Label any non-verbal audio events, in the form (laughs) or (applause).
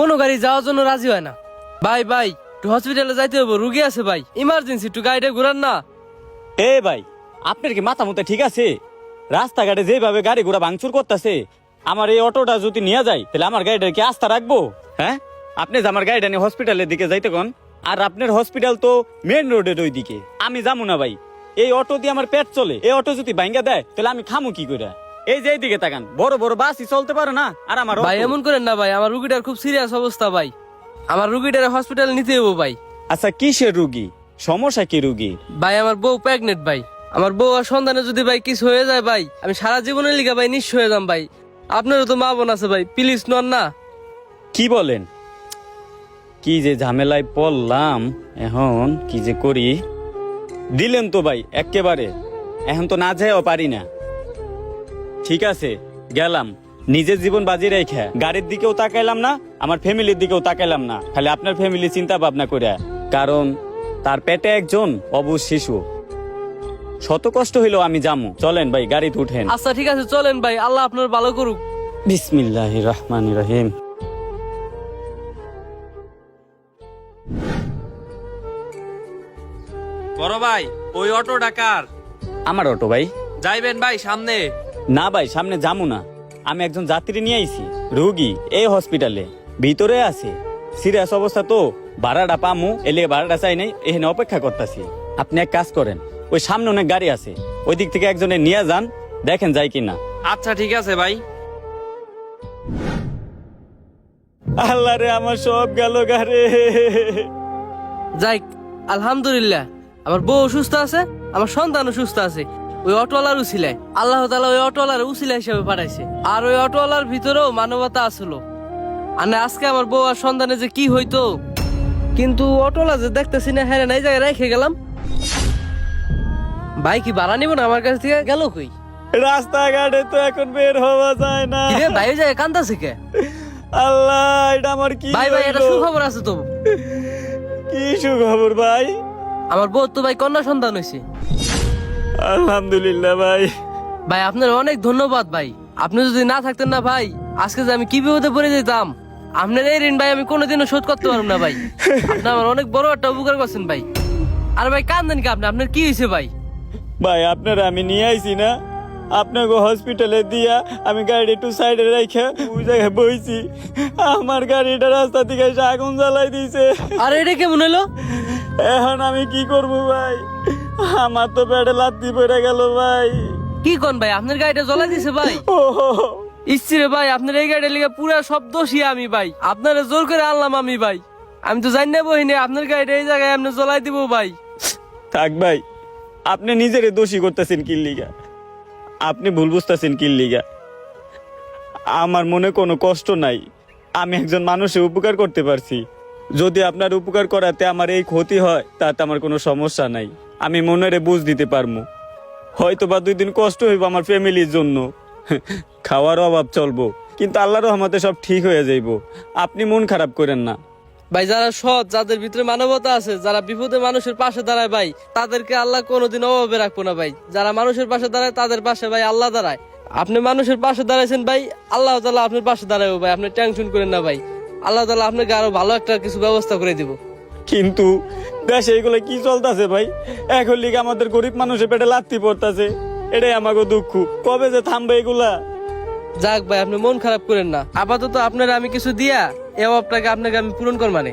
কোনো গাড়ি যাওয়ার জন্য রাজি হয় না। ভাই ভাই, একটু হসপিটালে যাইতে হবে রুগী আছে ভাই। ইমার্জেন্সি একটু গাড়িটা ঘুরান না। এ ভাই, আপনার কি মাথা মতো ঠিক আছে? রাস্তাঘাটে যেভাবে গাড়ি ঘোড়া ভাঙচুর করতেছে, আমার এই অটোটা যদি নিয়ে যায় তাহলে আমার গাড়িটা কি আস্থা রাখব? হ্যাঁ? আপনি যে আমার গাড়িটা নিয়ে হসপিটালের দিকে যাইতে কোন, আর আপনার হসপিটাল তো মেন রোডের ওই দিকে আমি যাব না ভাই। এই অটো দিয়ে আমার পেট চলে, এই অটো যদি ভাঙ্গা দেয়, তাহলে আমি খামু কি করে এই যে এইদিকে তাকান। বড় বড় বাসই চলতে পারে না আর আমার ভাই এমন করেন না ভাই আমার রুগীটার খুব সিরিয়াস অবস্থা ভাই। আমার রুগীটার হসপিটালে নিতে হব ভাই। আচ্ছা কিসের রুগী? সমস্যা কি রুগী? ভাই আমার বউ প্রেগনেন্ট ভাই। আমার বউ আর সন্তানে যদি ভাই কিছু হয়ে যায় ভাই আমি সারা জীবনের লিগা ভাই নিঃস্ব হয়ে যাম ভাই। আপনারও তো মা বোন আছে ভাই প্লিজ নন না। কি বলেন? কি যে ঝামেলায় পড়লাম এখন কি যে করি? দিলেন তো ভাই একেবারে এখন তো না যাইও পারি না। ঠিক আছে গেলাম। নিজের জীবন বাজি রেখে গাড়ির দিকেও তাকাইলাম না আমার ফ্যামিলির দিকেও তাকাইলাম না। খালি আপনার ফ্যামিলি চিন্তা ভাবনা করে। কারণ তার পেটে একজন অবুজ শিশু। শত কষ্ট হইলেও আমি যামু। চলেন ভাই গাড়িতে উঠেন। আচ্ছা ঠিক আছে চলেন ভাই। আল্লাহ আপনার ভালো করুক। বিসমিল্লাহ রহমান রহিম। বড় ভাই ওই অটো ডাকার আমার অটো ভাই। যাইবেন ভাই সামনে। না ভাই সামনে যামু না। আমি একজন যাত্রী নিয়ে আইছি রুগী এই হসপিটালে। ভিতরে আছে। সিরিয়াস অবস্থা তো ভাড়াটা পামু এলে ভাড়াটা চাই নাই এখানে অপেক্ষা করতেছি। আপনি এক কাজ করেন ওই সামনে অনেক গাড়ি আছে ওই দিক থেকে একজনে নিয়ে যান দেখেন যাই কিনা। আচ্ছা ঠিক আছে ভাই। আল্লাহ রে আমার সব গেল গারে যাই আলহামদুলিল্লাহ। আমার বউ সুস্থ আছে আমার সন্তানও সুস্থ আছে। ওই অটোওয়ালার উসিলায়। আল্লাহ তালা ওই অটোওয়ালার উসিলা হিসেবে পাঠাইছে। আর ওই অটোওয়ালার ভিতরেও মানবতা আসলো। আর না আজকে আমার বউ আর সন্তানে যে কি হইতো? কিন্তু অটোওয়ালা যে দেখতেছি না হ্যাঁ এই জায়গায় রেখে গেলাম। ভাই কি ভাড়া নিব না আমার কাছ থেকে? গেল কই? রাস্তাঘাটে তো এখন বের হওয়া যায় না। রে ভাই জায়গায় কান্দাছে কে? আল্লাহ এটা আমার কি ভাই ভাই এটা? সুখবর আছে তো। কি সুখবর ভাই? আমার বউ তো ভাই কন্যা সন্তান হয়েছে আলহামদুলিল্লাহ ভাই। ভাই আপনার অনেক ধন্যবাদ ভাই। আপনি যদি না থাকতেন না ভাই আজকে যে আমি কি বিপদে পড়ে যেতাম আপনার এই ঋণ ভাই আমি কোনোদিনও শোধ করতে পারব না ভাই। আপনি আমার অনেক বড় একটা উপকার করছেন ভাই। আর ভাই কান্দেন কি আপনি? আপনার কি হয়েছে ভাই? ভাই আপনারা আমি নিয়ে আইছি না। আপনাকে হসপিটালে দিয়া আমি গাড়ি একটু সাইডে রেখে ওই জায়গায় বইছি। আমার গাড়িটা রাস্তা থেকে এসে আগুন জ্বালাই দিয়েছে। আর এটা কেমন হলো? এখন আমি কি করব ভাই? আমার তো পেটে লাত্তি পড়ে গেল ভাই। কি কোন ভাই? আপনার গাড়িটা জ্বলা দিছে ভাই? ও ইচ্ছি রে ভাই আপনার এই গাড়িটা লিগে পুরা সব দোষী আমি ভাই। আপনারা জোর করে আনলাম আমি ভাই। আমি তো জানি না বহিনে আপনার গাড়িটা এই জায়গায় আপনি জ্বলাই দিব ভাই। থাক ভাই আপনি নিজেরে দোষী করতেছেন কিল্লিগা আপনি ভুল বুঝতেছেন কিল্লিগা আমার মনে কোনো কষ্ট নাই। আমি একজন মানুষের উপকার করতে পারছি। যদি আপনার উপকার করাতে আমার এই ক্ষতি হয়, তাতে আমার কোনো সমস্যা নাই। আমি মনেরে বুঝ দিতে পারব হয়তো বা দুই দিন কষ্ট হইব আমার ফ্যামিলির জন্য। (laughs) খাওয়ার অভাব চলবো, কিন্তু আল্লাহর রহমতে সব ঠিক হয়ে যাইব। আপনি মন খারাপ করেন না। ভাই, যারা সৎ, যাদের ভিতরে মানবতা আছে, যারা বিপদে মানুষের পাশে দাঁড়ায় ভাই, তাদেরকে আল্লাহ কোনোদিন অভাবে রাখব না ভাই। যারা মানুষের পাশে দাঁড়ায়, তাদের পাশে ভাই আল্লাহ দাঁড়ায়। আপনি মানুষের পাশে দাঁড়াইছেন ভাই, আল্লাহ তালা আপনার পাশে দাঁড়াবো ভাই, আপনি টেনশন করেন না ভাই। আল্লাহ তালা আপনাকে আরও ভালো একটা কিছু ব্যবস্থা করে দিব। কিন্তু দেশে এগুলো কি চলতেছে ভাই? এখন লিগে আমাদের গরিব মানুষের পেটে লাত্তি পড়তেছে। এটাই আমাকে দুঃখ। কবে যে থামবে এগুলা? যাক ভাই আপনি মন খারাপ করেন না। আপাতত আপনারা আমি কিছু দিয়া এ আপনাকে আপনাকে আমি পূরণ কর মানে